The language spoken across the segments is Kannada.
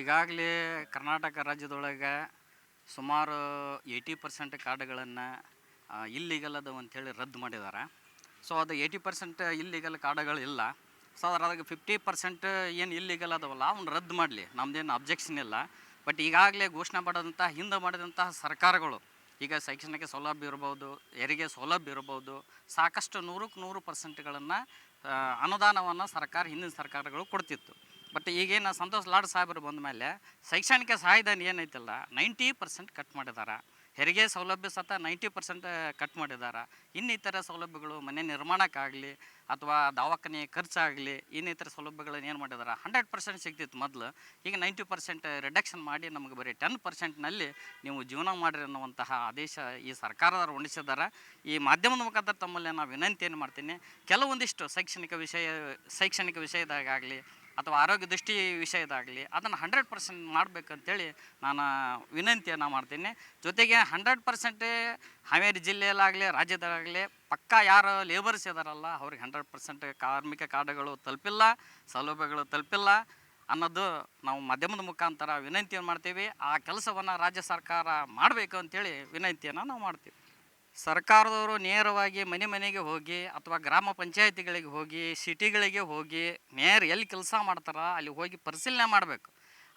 ಈಗಾಗಲೇ ಕರ್ನಾಟಕ ರಾಜ್ಯದೊಳಗೆ ಸುಮಾರು ಏಯ್ಟಿ ಪರ್ಸೆಂಟ್ ಕಾರ್ಡ್ಗಳನ್ನು ಇಲ್ಲಿಗಲ್ ಅಂಥೇಳಿ ರದ್ದು ಮಾಡಿದ್ದಾರೆ. ಸೊ ಅದು ಏಯ್ಟಿ ಪರ್ಸೆಂಟ್ ಇಲ್ಲಿಗಲ್ ಕಾರ್ಡ್ಗಳು ಇಲ್ಲ. ಸೊ ಅದಕ್ಕೆ ಫಿಫ್ಟಿ ಪರ್ಸೆಂಟ್ ಏನು ಇಲ್ಲಿಗಲ್ ಅದವಲ್ಲ, ಅವ್ನು ರದ್ದು ಮಾಡಲಿ. ನಮ್ಮದೇನು ಅಬ್ಜೆಕ್ಷನ್ ಇಲ್ಲ. ಬಟ್ ಈಗಾಗಲೇ ಘೋಷಣೆ ಮಾಡಿದಂಥ ಹಿಂದೆ ಮಾಡಿದಂತಹ ಸರ್ಕಾರಗಳು, ಈಗ ಶೈಕ್ಷಣಿಕ ಸೌಲಭ್ಯ ಇರ್ಬೋದು, ಹೆರಿಗೆ ಸೌಲಭ್ಯ ಇರ್ಬೋದು, ಸಾಕಷ್ಟು ನೂರಕ್ಕೆ ನೂರು ಪರ್ಸೆಂಟ್ಗಳನ್ನು ಅನುದಾನವನ್ನು ಸರ್ಕಾರ, ಹಿಂದಿನ ಸರ್ಕಾರಗಳು ಕೊಡ್ತಿತ್ತು. ಬಟ್ ಈಗೇನು ಸಂತೋಷ್ ಲಾಡ್ ಸಾಹೇಬರು ಬಂದ ಮೇಲೆ ಶೈಕ್ಷಣಿಕ ಸಹಾಯಧನ ಏನೈತಲ್ಲ, ನೈಂಟಿ ಪರ್ಸೆಂಟ್ ಕಟ್ ಮಾಡಿದ್ದಾರೆ ಹೆರಿಗೆ ಸೌಲಭ್ಯ ಸತ ನೈಂಟಿ ಪರ್ಸೆಂಟ್ ಕಟ್ ಮಾಡಿದ್ದಾರೆ ಇನ್ನಿತರ ಸೌಲಭ್ಯಗಳು ಮನೆ ನಿರ್ಮಾಣಕ್ಕಾಗಲಿ ಅಥವಾ ದವಾಖಾನೆ ಖರ್ಚಾಗಲಿ ಇನ್ನಿತರ ಸೌಲಭ್ಯಗಳನ್ನು ಏನು ಮಾಡಿದ್ದಾರೆ ಹಂಡ್ರೆಡ್ ಪರ್ಸೆಂಟ್ ಸಿಗ್ತಿತ್ತು ಮೊದಲು. ಈಗ ನೈಂಟಿ ಪರ್ಸೆಂಟ್ ರಿಡಕ್ಷನ್ ಮಾಡಿ ನಮಗೆ ಬರೀ ಟೆನ್ ಪರ್ಸೆಂಟ್ನಲ್ಲಿ ನೀವು ಜೀವನ ಮಾಡಿರಿ ಅನ್ನುವಂತಹ ಆದೇಶ ಈ ಸರ್ಕಾರದವರು ಹೊಂದಿಸಿದ್ದಾರೆ ಈ ಮಾಧ್ಯಮದ ಮುಖಾಂತರ ತಮ್ಮಲ್ಲಿ ನಾವು ವಿನಂತಿ ಏನು ಮಾಡ್ತೀನಿ. ಕೆಲವೊಂದಿಷ್ಟು ಶೈಕ್ಷಣಿಕ ವಿಷಯ, ಶೈಕ್ಷಣಿಕ ವಿಷಯದಾಗಲಿ ಅಥವಾ ಆರೋಗ್ಯ ದೃಷ್ಟಿ ವಿಷಯದಾಗಲಿ ಅದನ್ನು ಹಂಡ್ರೆಡ್ ಪರ್ಸೆಂಟ್ ಮಾಡಬೇಕಂತೇಳಿ ನಾನು ವಿನಂತಿಯನ್ನು ಮಾಡ್ತೀನಿ. ಜೊತೆಗೆ ಹಂಡ್ರೆಡ್ ಪರ್ಸೆಂಟ್ ಹಾವೇರಿ ಜಿಲ್ಲೆಯಲ್ಲಾಗಲಿ, ರಾಜ್ಯದಲ್ಲಾಗಲಿ ಪಕ್ಕಾ ಯಾರು ಲೇಬರ್ಸ್ ಇದಾರಲ್ಲ, ಅವ್ರಿಗೆ ಹಂಡ್ರೆಡ್ ಪರ್ಸೆಂಟ್ ಕಾರ್ಮಿಕ ಕಾರ್ಡ್ಗಳು ತಲುಪಿಲ್ಲ, ಸೌಲಭ್ಯಗಳು ತಲುಪಿಲ್ಲ ಅನ್ನೋದು ನಾವು ಮಾಧ್ಯಮದ ಮುಖಾಂತರ ವಿನಂತಿಯನ್ನು ಮಾಡ್ತೀವಿ. ಆ ಕೆಲಸವನ್ನು ರಾಜ್ಯ ಸರ್ಕಾರ ಮಾಡಬೇಕು ಅಂತೇಳಿ ವಿನಂತಿಯನ್ನು ನಾವು ಮಾಡ್ತೀವಿ. ಸರ್ಕಾರದವರು ನೇರವಾಗಿ ಮನೆ ಮನೆಗೆ ಹೋಗಿ ಅಥವಾ ಗ್ರಾಮ ಪಂಚಾಯತಿಗಳಿಗೆ ಹೋಗಿ, ಸಿಟಿಗಳಿಗೆ ಹೋಗಿ ನೇರ ಎಲ್ಲಿ ಕೆಲಸ ಮಾಡ್ತಾರ ಅಲ್ಲಿ ಹೋಗಿ ಪರಿಶೀಲನೆ ಮಾಡಬೇಕು.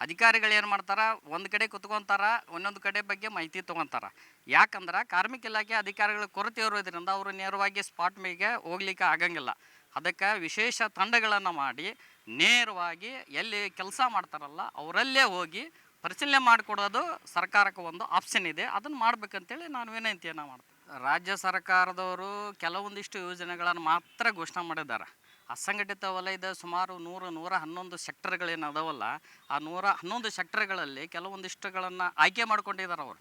ಅಧಿಕಾರಿಗಳು ಏನು ಮಾಡ್ತಾರ? ಒಂದು ಕಡೆ ಕುತ್ಕೊತಾರೆ, ಒಂದೊಂದು ಕಡೆ ಬಗ್ಗೆ ಮಾಹಿತಿ ತೊಗೊತಾರೆ. ಯಾಕಂದ್ರೆ ಕಾರ್ಮಿಕ ಇಲಾಖೆ ಅಧಿಕಾರಿಗಳ ಕೊರತೆ ಇರೋದ್ರಿಂದ ಅವರು ನೇರವಾಗಿ ಸ್ಪಾಟ್ ಮೇಲೆ ಹೋಗ್ಲಿಕ್ಕೆ ಆಗಂಗಿಲ್ಲ. ಅದಕ್ಕೆ ವಿಶೇಷ ತಂಡಗಳನ್ನು ಮಾಡಿ ನೇರವಾಗಿ ಎಲ್ಲಿ ಕೆಲಸ ಮಾಡ್ತಾರಲ್ಲ ಅವರಲ್ಲೇ ಹೋಗಿ ಪರಿಶೀಲನೆ ಮಾಡಿಕೊಡೋದು ಸರ್ಕಾರಕ್ಕೆ ಒಂದು ಆಪ್ಷನ್ ಇದೆ. ಅದನ್ನು ಮಾಡ್ಬೇಕಂತೇಳಿ ನಾನು ವಿನಂತಿಯನ್ನು ಮಾಡ್ತೀನಿ ರಾಜ್ಯ ಸರ್ಕಾರದವರು ಕೆಲವೊಂದಿಷ್ಟು ಯೋಜನೆಗಳನ್ನು ಮಾತ್ರ ಘೋಷಣೆ ಮಾಡಿದ್ದಾರೆ. ಅಸಂಘಟಿತ ವಲಯದ ಸುಮಾರು ನೂರು, ನೂರ ಹನ್ನೊಂದು ಸೆಕ್ಟರ್ಗಳೇನು ಅದಾವಲ್ಲ, ಆ ನೂರ ಹನ್ನೊಂದು ಸೆಕ್ಟರ್ಗಳಲ್ಲಿ ಕೆಲವೊಂದಿಷ್ಟುಗಳನ್ನು ಆಯ್ಕೆ ಮಾಡ್ಕೊಂಡಿದ್ದಾರೆ ಅವರು.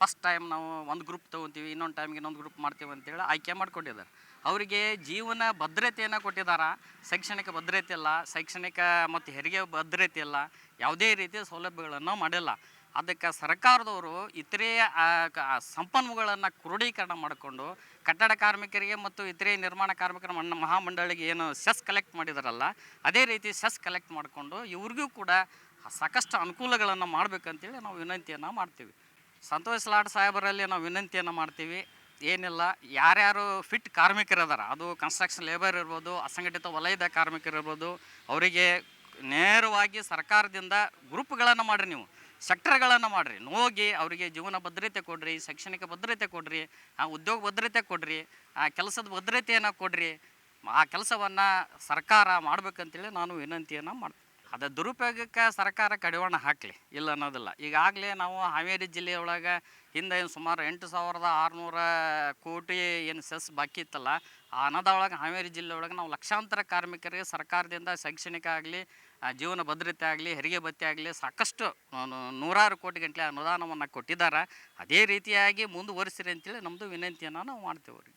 ಫಸ್ಟ್ ಟೈಮ್ ನಾವು ಒಂದು ಗ್ರೂಪ್ ತೊಗೊತೀವಿ, ಇನ್ನೊಂದು ಟೈಮ್ಗೆ ಇನ್ನೊಂದು ಗ್ರೂಪ್ ಮಾಡ್ತೀವಿ ಅಂತೇಳಿ ಆಯ್ಕೆ ಮಾಡ್ಕೊಂಡಿದ್ದಾರೆ. ಅವರಿಗೆ ಜೀವನ ಭದ್ರತೆಯನ್ನು ಕೊಟ್ಟಿದ್ದಾರೆ? ಶೈಕ್ಷಣಿಕ ಭದ್ರತೆ ಇಲ್ಲ, ಶೈಕ್ಷಣಿಕ ಮತ್ತು ಹೆರಿಗೆ ಭದ್ರತೆ ಇಲ್ಲ, ಯಾವುದೇ ರೀತಿಯ ಸೌಲಭ್ಯಗಳನ್ನು ಮಾಡಿಲ್ಲ. ಅದಕ್ಕೆ ಸರ್ಕಾರದವರು ಇತರೆ ಸಂಪನ್ಮೂಲಗಳನ್ನು ಕ್ರೋಢೀಕರಣ ಮಾಡಿಕೊಂಡು ಕಟ್ಟಡ ಕಾರ್ಮಿಕರಿಗೆ ಮತ್ತು ಇತರೆ ನಿರ್ಮಾಣ ಕಾರ್ಮಿಕರ ಮಣ್ಣ, ಮಹಾಮಂಡಳಿಗೆ ಏನು ಸೆಸ್ ಕಲೆಕ್ಟ್ ಮಾಡಿದಾರಲ್ಲ, ಅದೇ ರೀತಿ ಸೆಸ್ ಕಲೆಕ್ಟ್ ಮಾಡಿಕೊಂಡು ಇವ್ರಿಗೂ ಕೂಡ ಸಾಕಷ್ಟು ಅನುಕೂಲಗಳನ್ನು ಮಾಡಬೇಕಂತೇಳಿ ನಾವು ವಿನಂತಿಯನ್ನು ಮಾಡ್ತೀವಿ. ಸಂತೋಷ್ ಲಾಡ್ ಸಾಹೇಬರಲ್ಲಿ ನಾವು ವಿನಂತಿಯನ್ನು ಮಾಡ್ತೀವಿ. ಏನಿಲ್ಲ, ಯಾರ್ಯಾರು ಫಿಟ್ ಕಾರ್ಮಿಕರದಾರ, ಅದು ಕನ್ಸ್ಟ್ರಕ್ಷನ್ ಲೇಬರ್ ಇರ್ಬೋದು, ಅಸಂಘಟಿತ ವಲಯದ ಕಾರ್ಮಿಕರಿರ್ಬೋದು, ಅವರಿಗೆ ನೇರವಾಗಿ ಸರ್ಕಾರದಿಂದ ಗ್ರೂಪ್ಗಳನ್ನು ಮಾಡಿರಿ ನೀವು. ಸೆಕ್ಟರ್ಗಳನ್ನು ಮಾಡಿರಿ. ಹೋಗಿ ಅವರಿಗೆ ಜೀವನ ಭದ್ರತೆ ಕೊಡ್ರಿ, ಶೈಕ್ಷಣಿಕ ಭದ್ರತೆ ಕೊಡ್ರಿ, ಆ ಉದ್ಯೋಗ ಭದ್ರತೆ ಕೊಡ್ರಿ, ಆ ಕೆಲಸದ ಭದ್ರತೆಯನ್ನು ಕೊಡ್ರಿ. ಆ ಕೆಲಸವನ್ನು ಸರ್ಕಾರ ಮಾಡಬೇಕಂತೇಳಿ ನಾನು ವಿನಂತಿಯನ್ನು ಮಾಡ್ತೀನಿ. ಅದು ದುರುಪಯೋಗಕ್ಕೆ ಸರ್ಕಾರ ಕಡಿವಾಣ ಹಾಕಲಿ, ಇಲ್ಲ ಅನ್ನೋದಿಲ್ಲ. ಈಗಾಗಲೇ ನಾವು ಹಾವೇರಿ ಜಿಲ್ಲೆಯೊಳಗೆ ಹಿಂದೆ ಏನು ಸುಮಾರು ಎಂಟು ಸಾವಿರದ ಆರುನೂರ ಕೋಟಿ ಏನು ಸೆಸ್ ಬಾಕಿ ಇತ್ತಲ್ಲ, ಆ ಹಣದ ಹಾವೇರಿ ಜಿಲ್ಲೆ ಒಳಗೆ ನಾವು ಲಕ್ಷಾಂತರ ಕಾರ್ಮಿಕರಿಗೆ ಸರ್ಕಾರದಿಂದ ಶೈಕ್ಷಣಿಕ ಆಗಲಿ ಜೀವನ ಭದ್ರತೆ ಆಗಲಿ, ಹೆರಿಗೆ ಭತ್ಯೆ ಆಗಲಿ ಸಾಕಷ್ಟು ನೂರಾರು ಕೋಟಿ ಗಂಟಲೆ ಅನುದಾನವನ್ನು ಕೊಟ್ಟಿದ್ದಾರೆ ಅದೇ ರೀತಿಯಾಗಿ ಮುಂದುವರಿಸಿರಿ ಅಂತೇಳಿ ನಮ್ಮದು ವಿನಂತಿಯನ್ನು ನಾವು ಮಾಡ್ತೇವೆ ರೀ